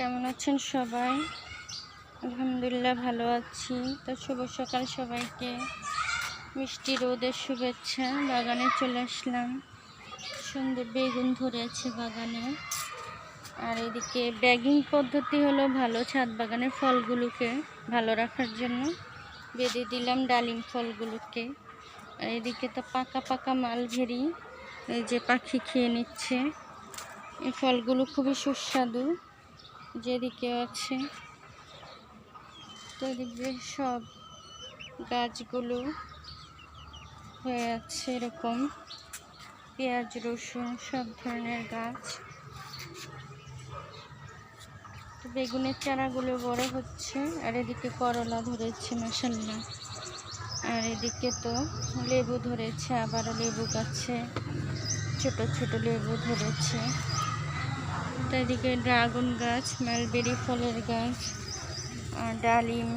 কেমন আছেন সবাই? আলহামদুলিল্লাহ ভালো আছি। তো শুভ সকাল সবাইকে। মিষ্টি রোদের শুভেচ্ছা। বাগানে চলে আসলাম। সুন্দর বেগুন ধরে আছে বাগানে। আর এদিকে ব্যাগিং পদ্ধতি হলো ভালো ছাদ বাগানের ফলগুলোকে ভালো রাখার জন্য। বেঁধে দিলাম ডালিম ফলগুলোকে। আর এদিকে তো পাকা পাকা মালভেরি এই যে পাখি খেয়ে নিচ্ছে। এই ফলগুলো খুবই সুস্বাদু। যেদিকে আছে তো এদিকে সব গাছগুলো হয়ে আছে এরকম। পেঁয়াজ, রসুন, সব ধরনের গাছ। বেগুনের চারাগুলো বড় হচ্ছে, আর এদিকে করলা ধরেছে মশাল্লা আর এদিকে তো লেবু ধরেছে, আবারও লেবু গাছে, ছোট ছোট লেবু ধরেছে। তো এদিকে ড্রাগন গাছ, মালবেরি ফলের গাছ আর ডালিম।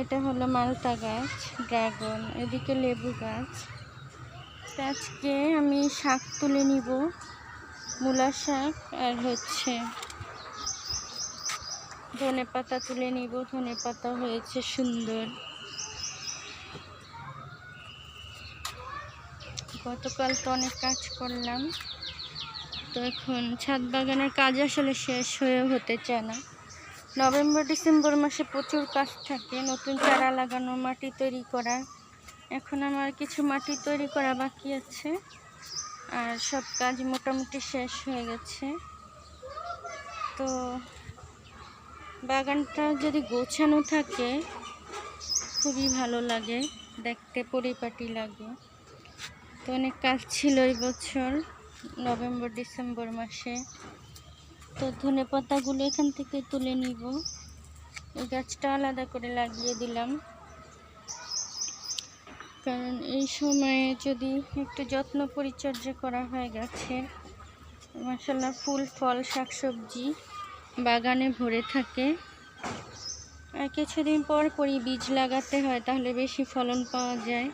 এটা হলো মালতা গাছ, ড্রাগন। এদিকে লেবু গাছ। আজকে আমি শাক তুলে নিব, মূলা শাক আর হচ্ছে ধনে পাতা তুলে নিব। ধনে পাতা হয়েছে সুন্দর। গতকাল তো অনেক কাজ করলাম। তো এখন ছাদ বাগানের কাজ আসলে শেষ হয়ে হতে চায় না। নভেম্বর, ডিসেম্বর মাসে প্রচুর কাজ থাকে, নতুন চারা লাগানো, মাটি তৈরি করা। এখন আমার কিছু মাটি তৈরি করা বাকি আছে, আর সব কাজ মোটামুটি শেষ হয়ে গেছে। তো বাগানটা যদি গোছানো থাকে, খুবই ভালো লাগে, দেখতে পরিপাটি লাগে। তো অনেক কাজ ছিল এই বছর। নভেম্বর, ডিসেম্বর মাসে। তো ধনে পাতাগুলো এখান থেকে তুলে নিব। এই গাছটা আলাদা করে লাগিয়ে দিলাম। কারণ এই সময়ে যদি একটু যত্ন পরিচর্যা করা হয় গাছের মাসাল্লাহ ফুল, ফল, শাকসবজি বাগানে ভরে থাকে। আর কিছুদিন পর পরই বীজ লাগাতে হয়, তাহলে বেশি ফলন পাওয়া যায়।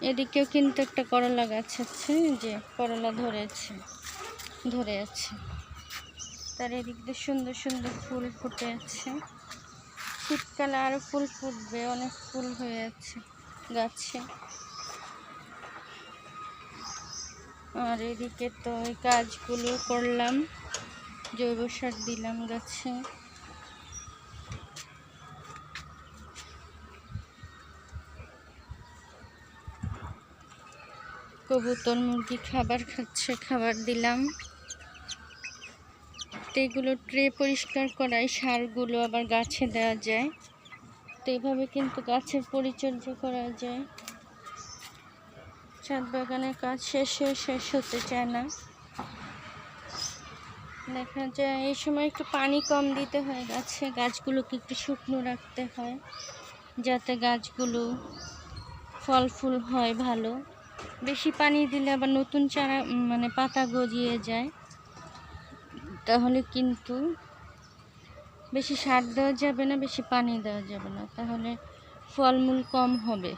এদিকেও কিন্তু একটা করলা গাছ আছে যে করলা ধরেছে, ধরে আছে। তার এদিক দিয়ে সুন্দর সুন্দর ফুল ফুটে আছে। শীতকালে আরও ফুল ফুটবে, অনেক ফুল হয়ে আছে গাছে। আর এদিকে তো ওই কাজগুলো করলাম, জৈব সার দিলাম গাছে। কবুতর, মুরগি খাবার খাচ্ছে, খাবার দিলাম। তো এগুলো ট্রে পরিষ্কার করায়, সারগুলো আবার গাছে দেওয়া যায়। তো এইভাবে কিন্তু গাছের পরিচর্যা করা যায়। ছাদ বাগানের কাজ শেষ হয়ে শেষ হতে চায় না। দেখা যায় এই সময় একটু পানি কম দিতে হয় গাছে, গাছগুলোকে একটু শুকনো রাখতে হয়, যাতে গাছগুলো ফল ফুল হয় ভালো। বেশি পানি দিলে আবার নতুন চারা মানে পাতা গজিয়ে যায়। তাহলে কিন্তু বেশি সার দেওয়া যাবে না, বেশি পানি দেওয়া যাবে না। তাহলে ফলমূল কম হবে।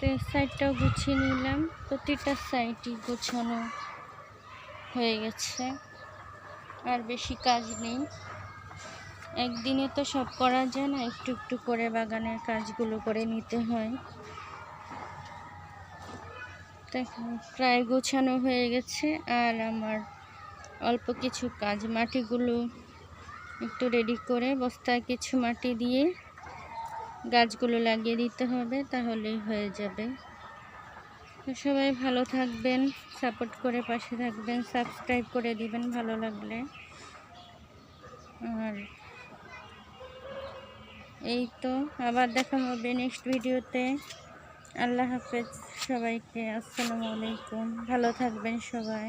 তো সাইডটাও গুছিয়ে নিলাম। প্রতিটা সাইডই গোছানো হয়ে গেছে। আর বেশি কাজ নেই। একদিনে তো সব করা যায় না, একটু একটু করে বাগানের কাজগুলো করে নিতে হয়। দেখো, প্রায় গোছানো হয়ে গেছে, আর আমার অল্প কিছু কাজ, মাটিগুলো একটু রেডি করে বস্তায় কিছু মাটি দিয়ে গাছগুলো লাগিয়ে দিতে হবে, তাহলেই হয়ে যাবে। সবাই ভালো থাকবেন সাপোর্ট করে পাশে থাকবেন সাবস্ক্রাইব করে দিবেন ভালো লাগলে। আর এই তো, আবার দেখা হবে নেক্সট ভিডিওতে আল্লাহ হাফেজ সবাইকে, আসসালামু আলাইকুম। ভালো থাকবেন সবাই।